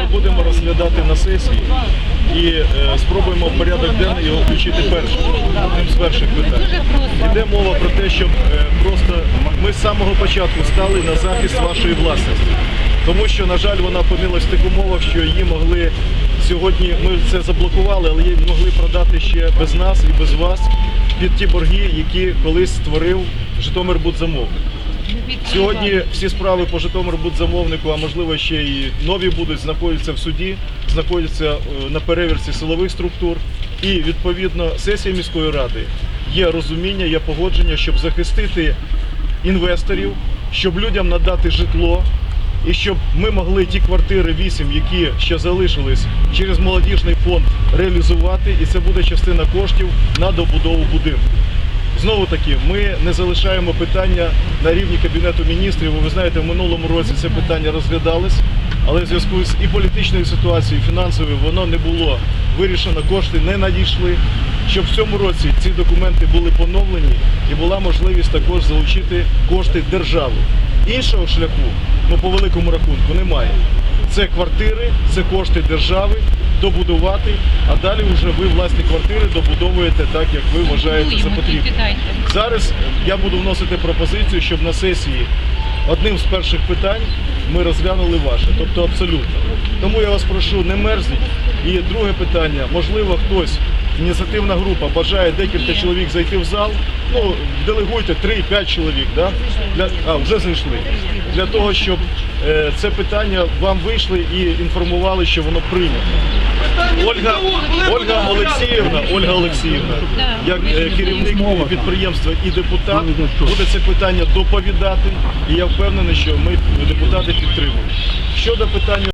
ми будемо розглядати на сесії і е, спробуємо в порядок денний його включити першим, одним з перших питань. Йде мова про те, щоб е, просто ми з самого початку стали на захист вашої власності. Тому що, на жаль, вона опинилась в тих умовах, що її могли сьогодні, ми це заблокували, але її могли продати ще без нас і без вас під ті борги, які колись створив Житомирбудзамовник. Сьогодні всі справи по Житомирбудзамовнику, а можливо ще і нові будуть, знаходяться в суді, знаходяться е, на перевірці силових структур. І відповідно сесія міської ради є розуміння, є погодження, щоб захистити інвесторів, щоб людям надати житло. І щоб ми могли ті квартири 8, які ще залишились через молодіжний фонд реалізувати, і це буде частина коштів на добудову будинку. Знову таки, ми не залишаємо питання на рівні Кабінету міністрів. Ви знаєте, в минулому році це питання розглядалось, але в зв'язку з і політичною ситуацією, і фінансовою воно не було вирішено, кошти не надійшли. Щоб в цьому році ці документи були поновлені і була можливість також залучити кошти держави. Іншого шляху, ну по великому рахунку, немає. Це квартири, це кошти держави добудувати, а далі вже ви власні квартири добудовуєте так, як ви вважаєте за потрібне. Зараз я буду вносити пропозицію, щоб на сесії одним з перших питань ми розглянули ваше, тобто абсолютно. Тому я вас прошу, не мерзніть. І друге питання, можливо, хтось, ініціативна група бажає декілька чоловік зайти в зал. Ну, делегуйте 3-5 чоловік, да? Для, а, вже зайшли. Для того, щоб е, це питання вам вийшли і інформували, що воно прийнято. Ольга, Ольга Олексіївна, Ольга Олексіївна, як е, керівник підприємства і депутат, буде це питання доповідати. І я впевнений, що ми депутати підтримуємо. Щодо питання.